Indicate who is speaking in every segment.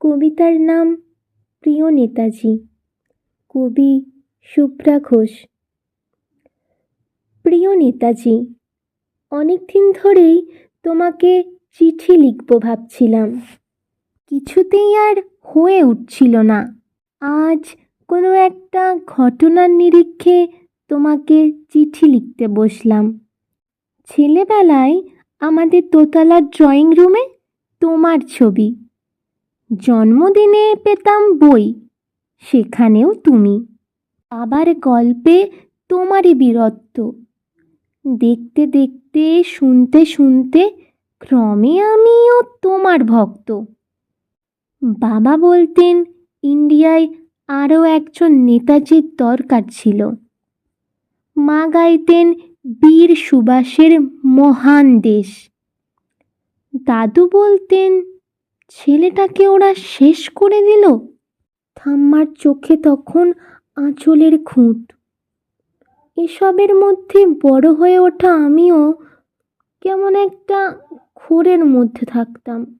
Speaker 1: কবিতার নাম প্রিয় নেতাজি। কবি শুভ্রা ঘোষ। প্রিয় নেতাজি অনেক দিন ধরেই তোমাকে চিঠি লিখব ভাবছিলাম। কিছুতেই আর হয়ে উঠছিল না। আজ কোনো একটা ঘটনার নিরিখে তোমাকে চিঠি লিখতে বসলাম। ছেলেবেলায় আমাদের দোতলার ড্রয়িং রুমে তোমার ছবি। জন্মদিনে পেতাম বই, সেখানেও তুমি। আবার গল্পে তোমারই বীরত্ব। দেখতে দেখতে, শুনতে শুনতে, ক্রমে আমিও তোমার ভক্ত। বাবা বলতেন, ইন্ডিয়ায় আরও একজন নেতাজির দরকার ছিল। মা গাইতেন, বীর সুভাষের মহান দেশ। দাদু বলতেন ছেলেটাকে ওরা শেষ করে দিল? ঠাম্মার চোখে তখন আঁচলের খুঁট। এসবের মধ্যে বড় হয়ে ওঠা আমিও কেমন একটা খোরের মধ্যে থাকতাম।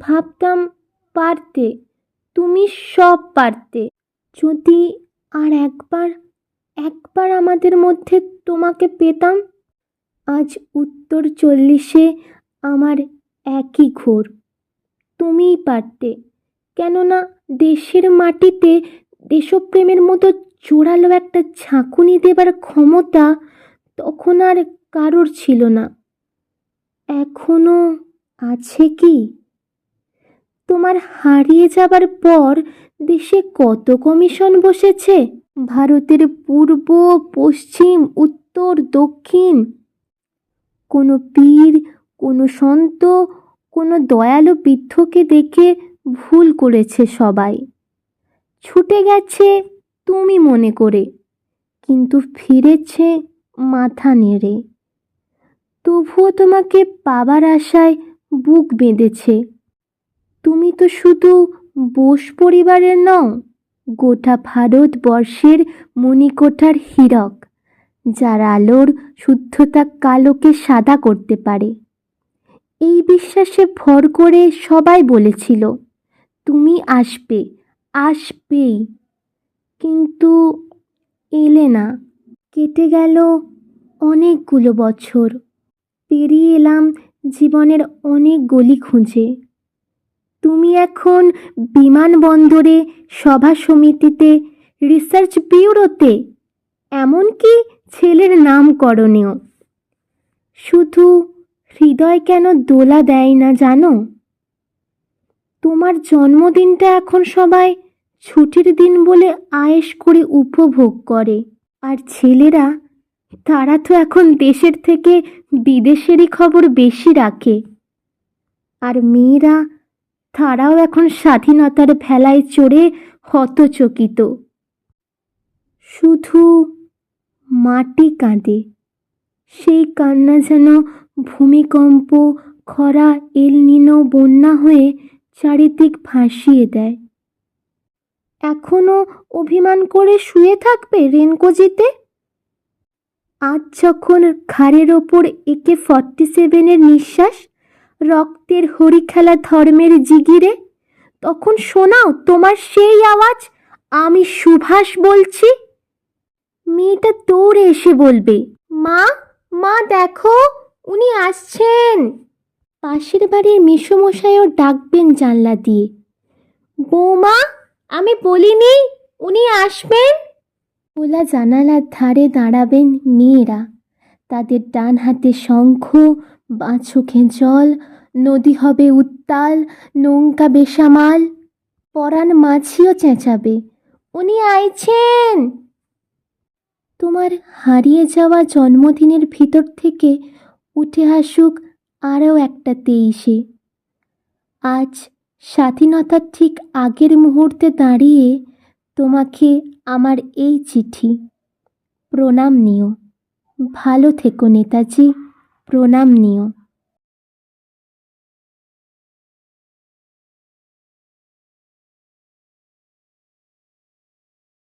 Speaker 1: ভাবতাম, পারতে, তুমি সব পারতে। যদি আর একবার একবার আমাদের মধ্যে তোমাকে পেতাম? আজ উত্তর চল্লিশে আমার একই ঘোর। তুমিই পারতে। কেননা দেশের মাটিতে দেশপ্রেমের মতো জোরালো একটা ঝাঁকুনি দেবার ক্ষমতা তখন আর কারোর ছিল না। এখনও আছে কি? তোমার হারিয়ে যাবার পর দেশে কত কমিশন বসেছে? ভারতের পূর্ব, পশ্চিম, উত্তর, দক্ষিণ। কোনো পীর, কোনো সন্ত কোনো দয়ালু বৃদ্ধকে দেখে ভুল করেছে সবাই। ছুটে গেছে তুমি মনে করে, কিন্তু ফিরেছে মাথা নেড়ে। তবুও তোমাকে পাবার আশায় বুক বেঁধেছে। তুমি তো শুধু বোস পরিবারের নও, গোটা ভারতবর্ষের মণিকোঠার হীরক, যার আলোর শুদ্ধতা কালোকে সাদা করতে পারে। এই বিশ্বাসে ভর করে সবাই বলেছিল, তুমি আসবে, আসবেই। কিন্তু এলে না কেটে গেল অনেকগুলো বছর। পেরিয়ে এলাম জীবনের অনেক গলি খুঁজে। তুমি এখন বিমানবন্দরে, সভা সমিতিতে, রিসার্চ ব্যুরোতে এমনকি ছেলের নামকরণেও। শুধু হৃদয় কেন দোলা দেয় না জানো? তোমার জন্মদিনটা এখন সবাই ছুটির দিন বলে আয়েশ করে উপভোগ করে। আর ছেলেরা, তারা তো এখন দেশের থেকে বিদেশেরই খবর বেশি রাখে। আর মেয়েরা, তারাও এখন স্বাধীনতার ভেলায় চড়ে হতচকিত। শুধু মাটি কাঁদে। সেই কান্না যেন ভূমিকম্প, খরা, এলনিনো, বন্যা হয়ে চারিদিক ভাসিয়ে দেয়। এখনও অভিমান করে শুয়ে থাকবে রেনকোজিতে আজ যখন ঘাড়ের ওপর একে ফর্টি সেভেনের নিঃশ্বাস, রক্তের হরিখেলা ধর্মের জিগিরে, তখন শোনাও তোমার সেই আওয়াজ, আমি সুভাষ বলছি। মেয়েটা দৌড়ে এসে বলবে, মা মা, দেখো, উনি আসছেন। পাশের বাড়ির মিশুমশাইও ডাকবেন জানলা দিয়ে। বৌমা, আমি বলিনি উনি আসবেন। খোলা জানালার ধারে দাঁড়াবেন মেয়েরা। তাদের ডান হাতে শঙ্খ, বাঁ চোখে জল, নদী হবে উত্তাল, নৌকা বেসামাল। পরাণ মাছিও চেঁচাবে। উনি আইছেন। তোমার হারিয়ে যাওয়া জন্মদিনের ভিতর থেকে উঠে আসুক আরও একটা তেইশে। আজ স্বাধীনতার ঠিক আগের মুহূর্তে দাঁড়িয়ে তোমাকে আমার এই চিঠি। প্রণাম নিও। ভালো থেকো নেতাজি, প্রণাম নিও।